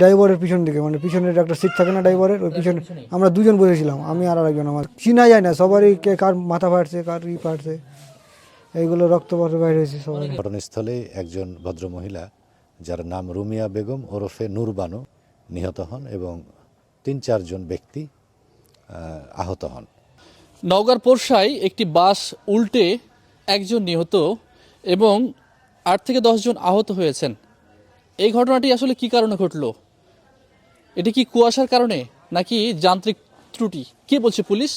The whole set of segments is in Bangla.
ড্রাইভারের পিছন দিকে মানে পিছনের একটা সিট থাকে না ড্রাইভারের ওই পিছনে আমরা দুজন বসেছিলাম আমি আর আরেকজন আমার। চিনা যায় না সবারই কে কার মাথা ফাটছে কার ই ফাটছে। এইগুলো রক্তপাত বাইরে হয়েছে সবাই ঘটনাস্থলে একজন ভদ্রমহিলা যার নাম রুমিয়া বেগম ওরফে নূরবানু নিহত হন এবং তিন চারজন ব্যক্তি আহত হন। নওগাঁর পোরশায় একটি বাস উল্টে একজন নিহত এবং আট থেকে দশজন আহত হয়েছেন। এই ঘটনাটি আসলে কি কারণে ঘটলো? এটি কি কুয়াশার কারণে নাকি যান্ত্রিক ত্রুটি? কে বলছে পুলিশ?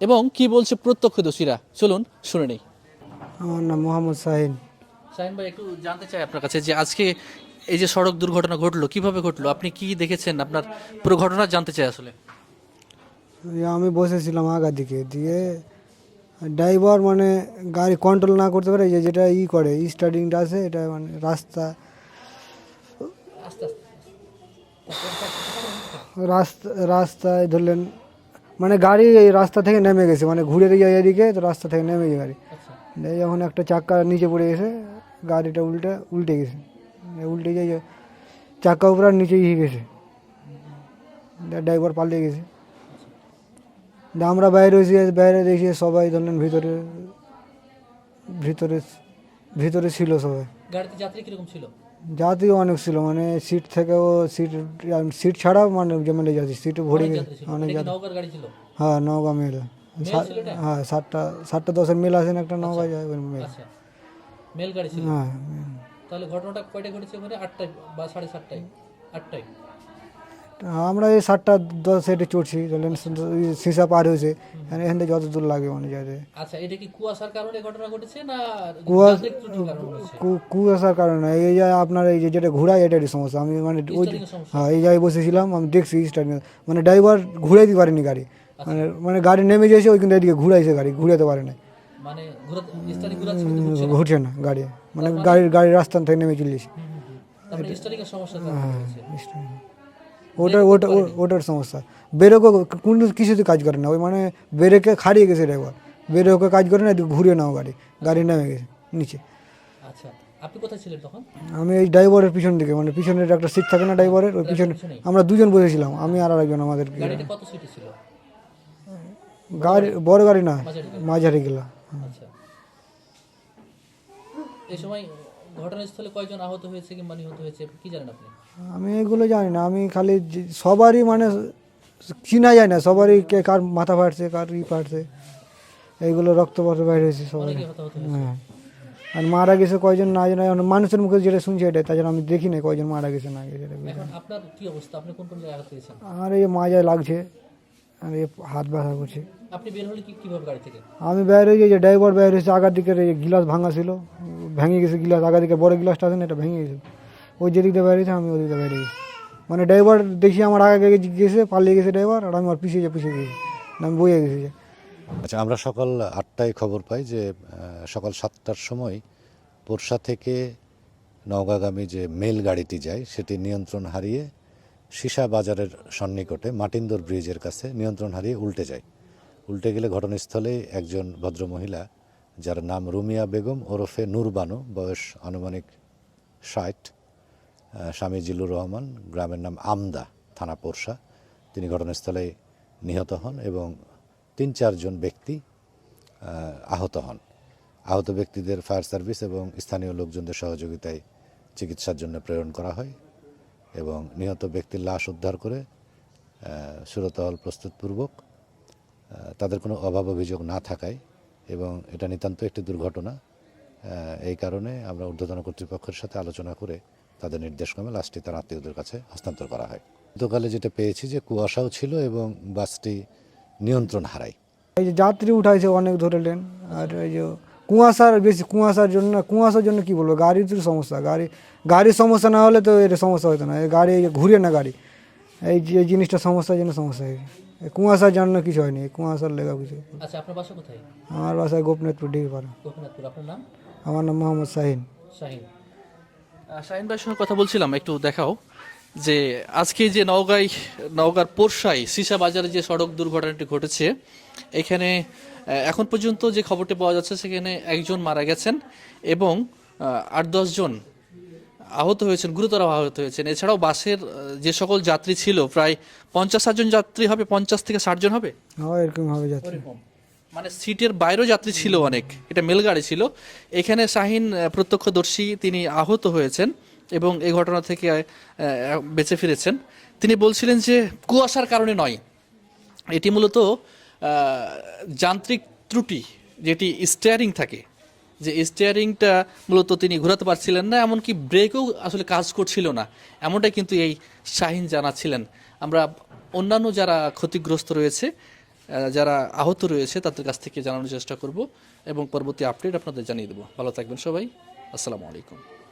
এবং কি বলছে প্রত্যক্ষদর্শীরা? চলুন শুনে নেই। আমার নাম মোহাম্মদ শাহিন। শাহিন ভাই একটু জানতে চাই আপনার কাছে যে আজকে এই যে সড়ক দুর্ঘটনা ঘটলো কীভাবে ঘটলো? আপনি কি দেখেছেন? আপনার পুরো ঘটনা জানতে চাই আসলে। আমি বসেছিলাম আগা দিকে দিয়ে ড্রাইভার মানে গাড়ি কন্ট্রোল না করতে পারে যে যেটা ই করে স্টার্টিংটা আছে এটা মানে রাস্তা। রাস্তা রাস্তায় ধরলেন মানে গাড়ি এই রাস্তা থেকে নেমে গেছে মানে ঘুরে দিয়ে এদিকে তো রাস্তা থেকে নেমে গেছে গাড়ি। যখন একটা চাক্কা নিচে পড়ে গেছে গাড়িটা উল্টে উল্টে গেছে। উল্টে গিয়ে চাক্কা উপর আর নিচে গিয়ে গেছে। ড্রাইভার পালিয়ে গেছে। আমরা বাইরে এসে বাইরে দেখি সবাই ধরলেন ভিতরে ভিতরে ভিতরে ছিল সবাই। গাড়িতে যাত্রী কীরকম ছিল? জাতি অনেক ছিল মানে সিট থেকেও সিট সিট ছাড়াও মানে জমেলে যাচ্ছি সিটে ভরে অনেক যাত্রী হ্যাঁ নৌকা মেল। হ্যাঁ সাতটা সাতটা দশের মেল আছে না একটা নৌকা যায় মেল। আচ্ছা। মেল গাড়ি ছিল? হ্যাঁ তাহলে ঘটনাটা কয়টা ঘটেছে ওখানে আটটায় বা সাড়ে সাতটায়? আটটায়। আমরা এই সাতটা দশ সেটে চড়ছি সিসা পার হয়েছে এখান থেকে যত দূর লাগে মানে যাতে আচ্ছা এটা কি কুয়াশার কারণে ঘটনা ঘটেছে না কুয়াশার কারণে এই যে আপনার এই যে যেটা ঘোরায় এটারই সমস্যা আমি মানে ওই। হ্যাঁ এই জায়গায় বসেছিলাম আমি দেখছি স্টার্টিং মানে ড্রাইভার ঘুরাইতে পারেনি গাড়ি মানে মানে গাড়ি নেমে গেছে ওই কিন্তু এদিকে ঘুরাইছে গাড়ি ঘুরাতে পারে না ঘুরা ঘুরছে না। গাড়ি মানে গাড়ির গাড়ির রাস্তা থেকে নেমে চলে গেছে তারপরে ওটা ওটা ওটার সমস্যা। বেরোকে কোনো কিছুতে কাজ করে না ওই মানে বেরেকে খাড়িয়ে গেছে ড্রাইভার। বেরোকে কাজ করে না ঘুরিয়ে নাও গাড়ি গাড়ি নেমে গেছে নিচে। আচ্ছা আপনি কোথায় ছিলেন তখন? আমি এই ড্রাইভারের পিছন দিকে মানে পিছনের একটা সিট থাকে না ড্রাইভারের ওই পিছনে আমরা দুজন বসেছিলাম আমি আর আরেকজন আমাদের কত সিটি ছিল? গাড়ি বড় গাড়ি না মাঝারি। গেলা। আচ্ছা। এই সময় ঘটনাস্থলে কয়জন আহত হয়েছে কিংবা নিহত হয়েছে কি জানেন আপনি? আমি এগুলো জানি না আমি খালি সবারই মানে চিনা যায় না সবারই কে কার মাথা ফাটছে কার ই ফাটছে। এইগুলো রক্তপাত বাইরে হয়েছে সবাই হ্যাঁ। আর মারা গেছে কয়জন না জানা মানুষের মুখে যেটা শুনছি এটা তাছাড়া আমি দেখি না কয়জন মারা গেছে না গেছে আর এই মাজায় লাগছে আর এই হাত ব্যথা করছে। আমি বাইরে হয়ে যে ড্রাইভার বাইরে হয়েছে আগার এই গিলাস ভাঙা ছিল ভেঙে গেছে গিলাস আগা দিকে বড় গিলাসটা আছে না এটা ভেঙে গেছে। ওই যেদিক দিয়ে বাইরে আমি ওদিক দিয়ে বাইরে গেছি মানে ড্রাইভার দেখি আমার আগে আগে গেছে পালিয়ে গেছে ড্রাইভার আর আমি আর পিছিয়ে যে পিছিয়ে গেছি আমি বইয়ে গেছি। যে আচ্ছা আমরা সকাল আটটায় খবর পাই যে সকাল সাতটার সময় পোরশা থেকে নওগাঁগামী যে মেল গাড়িটি যায়, সেটি নিয়ন্ত্রণ হারিয়ে সীসা বাজারের সন্নিকটে মাটিন্দর ব্রিজের কাছে নিয়ন্ত্রণ হারিয়ে উল্টে যায়। উল্টে গেলে ঘটনাস্থলে একজন ভদ্রমহিলা, যার নাম রুমিয়া বেগম ওরফে নূরবানু, বয়স আনুমানিক ষাট স্বামী জিল্লুর রহমান, গ্রামের নাম আমদা থানা পোরশা তিনি ঘটনাস্থলে নিহত হন এবং তিন চারজন ব্যক্তি আহত হন। আহত ব্যক্তিদের ফায়ার সার্ভিস এবং স্থানীয় লোকজনদের সহযোগিতায় চিকিৎসার জন্য প্রেরণ করা হয় এবং নিহত ব্যক্তির লাশ উদ্ধার করে সুরতহল প্রস্তুতপূর্বক তাদের কোনো অভাব অভিযোগ না থাকায় এবং এটা নিতান্ত একটি দুর্ঘটনা। এই কারণে আমরা ঊর্ধ্বতন কর্তৃপক্ষের সাথে আলোচনা করে তাদের নির্দেশক্রমে লাশটি তার আত্মীয়দের কাছে হস্তান্তর করা হয়। গতকালে যেটা পেয়েছি যে কুয়াশাও ছিল এবং বাসটি নিয়ন্ত্রণ হারায়। এই যে যাত্রী উঠাইছে অনেক ধরলেন আর এই যে কুয়াশার বেশি কুয়াশার জন্য কুয়াশার জন্য কি বলব? গাড়ির তো সমস্যা গাড়ি গাড়ির সমস্যা না হলে তো এটা সমস্যা হতো না। এই গাড়ি ঘুরে না গাড়ি এই যে এই জিনিসটা সমস্যার জন্য সমস্যা হয়েছে এই কুয়াশার জন্য কিছু হয়নি এই কুয়াশার লেগা কিছু আচ্ছা আপনার বাসা কোথায়? আমার বাসায় গোপনাথপুর ডিগ্রি পাড়া গোপীনাথপুর আপনার নাম? আমার নাম মোহাম্মদ শাহিন। শাহিন। শাহিন ভাইয়ের সঙ্গে কথা বলছিলাম একটু দেখাও যে আজকে যে নওগাঁয় নওগাঁর পোরশায় সিসা বাজারে যে সড়ক দুর্ঘটনাটি ঘটেছে এখানে এখন পর্যন্ত যে খবরটি পাওয়া যাচ্ছে সেখানে একজন মারা গেছেন এবং আট দশজন আহত হয়েছেন গুরুতর আহত হয়েছেন। এছাড়াও বাসের যে সকল যাত্রী ছিল প্রায় পঞ্চাশ ষাট জন যাত্রী হবে পঞ্চাশ থেকে ষাট জন হবে? হ্যাঁ এরকম ভাবে যাচ্ছে মানে সিটের বাইরেও যাত্রী ছিল অনেক। এটা মেলগাড়ি ছিল। এখানে শাহিন প্রত্যক্ষদর্শী তিনি আহত হয়েছেন এবং এই ঘটনা থেকে বেঁচে ফিরেছেন। তিনি বলছিলেন যে কুয়াশার কারণে নয়। এটি মূলত যান্ত্রিক ত্রুটি যেটি স্টিয়ারিং থাকে। যে স্টিয়ারিংটা মূলত তিনি ঘোরাতে পারছিলেন না এমনকি ব্রেকও আসলে কাজ করছিল না। এমনটাই কিন্তু এই শাহিন জানাচ্ছিলেন। আমরা অন্যান্য যারা ক্ষতিগ্রস্ত রয়েছে যারা আহত রয়েছে, তাদের কাছ থেকে জানানোর চেষ্টা করব এবং পরবর্তী আপডেট আপনাদের জানিয়ে দেবো। ভালো থাকবেন সবাই। আসসালামু আলাইকুম।